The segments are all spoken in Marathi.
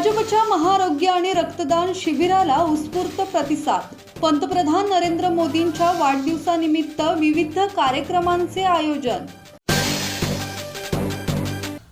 भाजपच्या महाआरोग्य आणि रक्तदान शिबिराला उत्स्फूर्त प्रतिसाद. पंतप्रधान नरेंद्र मोदींच्या वाढदिवसानिमित्त विविध कार्यक्रमांचे आयोजन.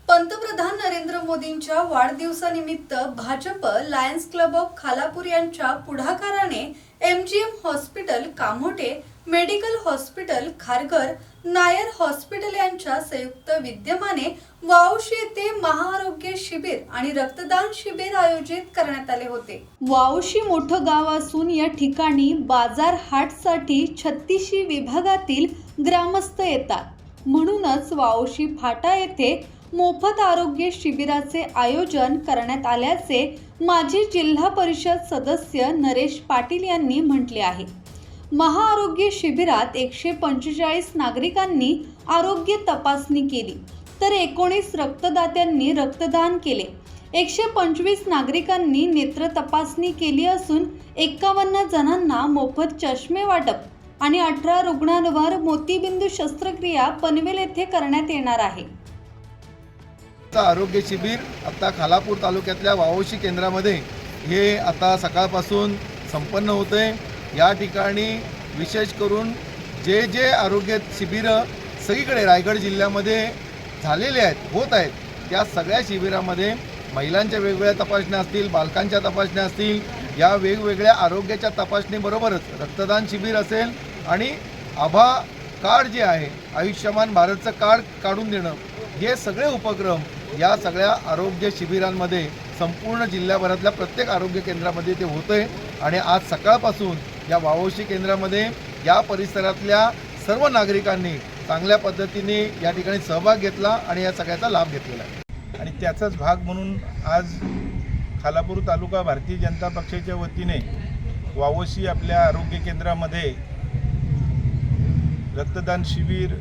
पंतप्रधान नरेंद्र मोदींच्या वाढदिवसानिमित्त Bhajap Lions Club of Khalapur यांच्या पुढाकाराने MGM hospital Kamothe medical hospital Kharghar Nair hospital यांच्या संयुक्त विद्यमाने वावशी येथे महाआरोग्य शिबिर आणि रक्तदान शिबिर आयोजित करण्यात आले होते. वावशी मोठं गाव असून या ठिकाणी बाजार हाटसाठी छत्तीशी विभागातील ग्रामस्थ येतात. म्हणूनच वावशी फाटा येथे मोफत आरोग्य शिबिराचे आयोजन करण्यात आल्याचे माजी जिल्हा परिषद सदस्य नरेश पाटील यांनी म्हटले आहे. महाआरोग्य शिबिरात एकशे पंचेचाळीस नागरिकांनी आरोग्य तपासणी केली. तर एकोणीस रक्तदात्यांनी रक्तदान केले. एकशे पंचवीस नागरिकांनी नेत्र तपासणी केली असून एकावन्न जणांना मोफत चष्मे वाटप आणि अठरा रुग्णांवर मोतीबिंदू शस्त्रक्रिया पनवेल येथे करण्यात येणार आहे. आरोग्य शिबिर आता खालापूर तालुक्यातल्या वावोशी केंद्रामध्ये हे आता सकाळपासून संपन्न होते आहे या ठिकाणी विशेष करून जे जे आरोग्य शिबिरं सगळीकडे रायगड जिल्ह्यामध्ये झालेले आहेत होत आहेत त्या सगळ्या शिबिरामध्ये महिलांच्या वेगवेगळ्या तपासण्या असतील बालकांच्या तपासण्या असतील या वेगवेगळ्या आरोग्याच्या तपासणीबरोबरच रक्तदान शिबिर असेल आणि आभा कार्ड जे आहे आयुष्यमान भारतचं कार्ड काढून देणं हे सगळे उपक्रम या सगळ्या आरोग्य शिबिरांमध्ये संपूर्ण जिल्ह्याभरातल्या प्रत्येक आरोग्य केंद्रामध्ये ते होतं आहे आणि आज सकाळपासून या वावोशी केंद्रामध्ये या परिसरातल्या सर्व नागरिकांनी चांगल्या पद्धतीने या ठिकाणी सहभाग घेतला आणि या सगळ्याचा लाभ घेतलेला आहे. आणि त्याचाच भाग म्हणून आज खालापूर तालुका भारतीय जनता पक्षाच्या वतीने वावशी आपल्या आरोग्य केंद्रामध्ये रक्तदान शिबिर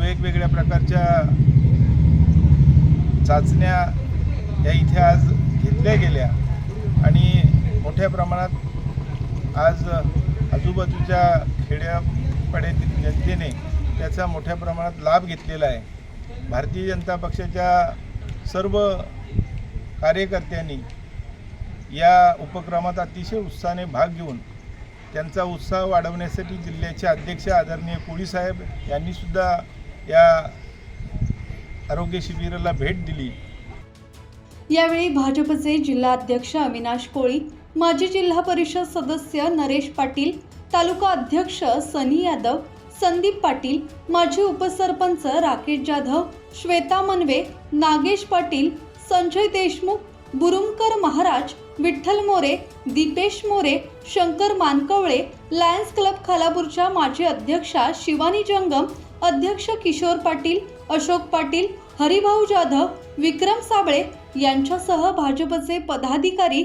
वेगवेगळ्या प्रकारच्या चाचण्या या इथे आज घेतल्या गेल्या. आणि मोठ्या प्रमाणात आज आजूबाजूच्या खेड्यापाड्यातील जनतेने त्याचा मोठ्या प्रमाणात लाभ घेतलेला आहे. भारतीय जनता पक्षाच्या सर्व कार्यकर्त्यांनी या उपक्रमात अतिशय उत्साहाने भाग घेऊन त्यांचा उत्साह वाढवण्यासाठी जिल्ह्याचे अध्यक्ष आदरणीय कोळीसाहेब यांनीसुद्धा या आरोग्य शिबिराला भेट दिली. यावेळी भाजपचे जिल्हा अध्यक्ष अविनाश कोळी माजी जिल्हा परिषद सदस्य नरेश पाटील तालुका अध्यक्ष सनी यादव संदीप पाटील माजी उपसरपंच राकेश जाधव श्वेता मनवे नागेश पाटील संजय देशमुख बुरुमकर महाराज विठ्ठल मोरे दीपेश मोरे शंकर मानकवळे लायन्स क्लब खालापूरच्या माजी अध्यक्षा शिवानी जंगम अध्यक्ष किशोर पाटील अशोक पाटील हरिभाऊ जाधव विक्रम साबळे यांच्यासह भाजपचे पदाधिकारी